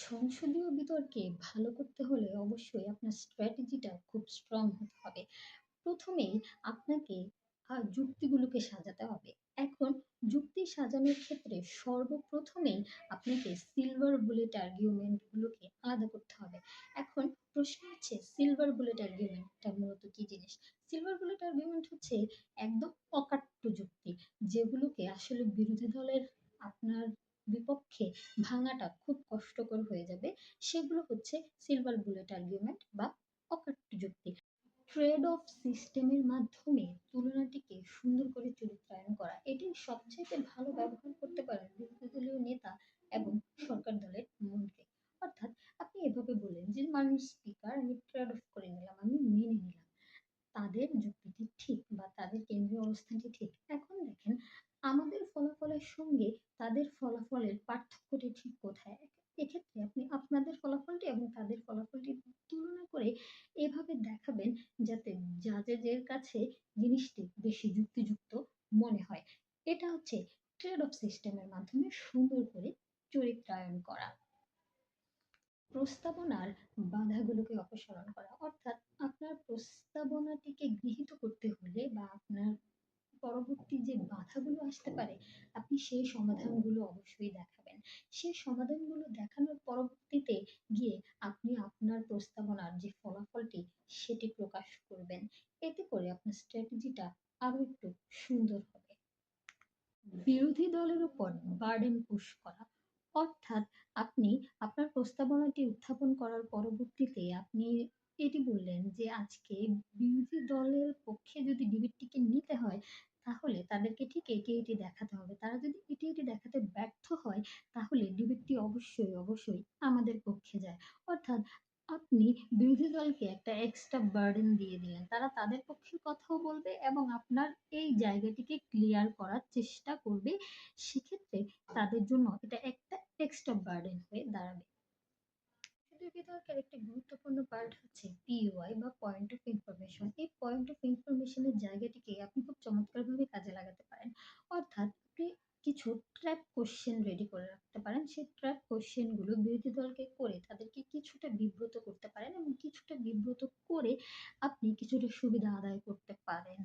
সংসদীয় বিতর্কে ভালো করতে হলে অবশ্যই আপনার স্ট্র্যাটেজিটা খুব স্ট্রং হতে হবে। ১ম এই আপনাকে যুক্তিগুলোকে সাজাতে হবে। এখন যুক্তি সাজানোর ক্ষেত্রে সর্বপ্রথমেই আপনাকে সিলভার বুলেট আর্গুমেন্ট গুলোকে আলাদা করতে হবে। এখন প্রশ্ন হচ্ছে সিলভার বুলেট আর্গুমেন্টটা মূলত কি জিনিস? সিলভার বুলেট আর্গুমেন্ট হচ্ছে একদম অকাট্য যুক্তি, যেগুলোকে আসলে বিরোধী দলের আপনার বিপক্ষে ভাঙাটা খুব কষ্টকর হয়ে যাবে। সেগুলো হচ্ছে সিলভার বুলেট আর্গুমেন্ট বা অকাট্য যুক্তি। ট্রেড অফ সিস্টেমের মাধ্যমে তুলনাটিকে সুন্দর করে চরিত্রায়ন করা। এটি সবচাইতে ভালো ব্যবহার করতে পারেন বিরোধী নেতা এবং সরকার দলের মন্ত্রী। অর্থাৎ আপনি এভাবে বললেন যে, "মাননীয় স্পিকার আমি ট্রেড অফ করে নিলাম, আমি মেনে নিলাম। তাদের যুক্তিটি ঠিক বা তাদের কেন্দ্রীয় অবস্থানটি ঠিক। এখন দেখেন আমাদের ফলাফলের সঙ্গে ঠিক এক্ষেত্রে আপনি আপনাদের ফলাফলটি এবং তাদের ফলাফলটি তুলনা করে এভাবে দেখাবেন যাতে জাজেদের কাছে জিনিসটি বেশি যুক্তিযুক্ত মনে হয়। এটা হচ্ছে ট্রেড অফ সিস্টেমের মাধ্যমে সুন্দর করে চরিত্রায়ন করা। প্রস্তাবনার বাধাগুলোকে অপসারণ করা। অর্থাৎ আপনার প্রস্তাবনাটিকে গৃহীত করতে হলে বা আপনার পরবর্তী যে বাধাগুলো আসতে পারে, আপনি সেই সমাধানগুলো অবশ্যই দেখাবেন। সেই সমাধানগুলো দেখানোর পরবর্তীতে গিয়ে আপনি আপনার প্রস্তাবনার যে ফলাফলটি সেটি প্রকাশ করবেন। এতে করে আপনার স্ট্র্যাটেজিটা আরও একটু সুন্দর হবে। বিরোধী দলের উপর বার্ডেন পুশ করা। অর্থাৎ আপনি আপনার প্রস্তাবনাটি উত্থাপন করার পরবর্তীতে আপনি এটি বললেন যে আজকে বিরোধী দলের পক্ষে যদি ডিবেটটিকে নিতে হয়, তাদেরকে ঠিক এটি, এটি দেখাতে হবে। তারা যদি এটি, এটি দেখাতে ব্যর্থ হয়, তাহলে ডিবেটটি অবশ্যই, অবশ্যই আমাদের পক্ষে যায়। অর্থাৎ আপনি বিরোধী দলকে একটা এক্সট্রা বার্ডেন দিয়ে দিলেন। তারা তাদের পক্ষে কথাও বলবে এবং আপনার এই জায়গাটিকে ক্লিয়ার করার চেষ্টা করবে। সেক্ষেত্রে তাদের জন্য এটা একটা এক্সট্রা বার্ডেন হয়ে দাঁড়াবে। বিতর্কের একটি গুরুত্বপূর্ণ পার্ট হচ্ছে পিওআই বা পয়েন্ট অফ ইনফরমেশন। এই পয়েন্ট অফ ইনফরমেশন এর জায়গাটিকে আপনি খুব চমৎকারভাবে কাজে লাগাতে পারেন। অর্থাৎ আপনি কিছু কোয়েশ্চেন রেডি করে রাখতে পারেন। সেই ট্র্যাপ কোয়েশ্চেনগুলো বিরোধী দলকে করে তাদেরকে কিছুটা বিব্রত করতে পারেন এবং কিছুটা বিব্রত করে আপনি কিছুটা সুবিধা আদায় করতে পারেন।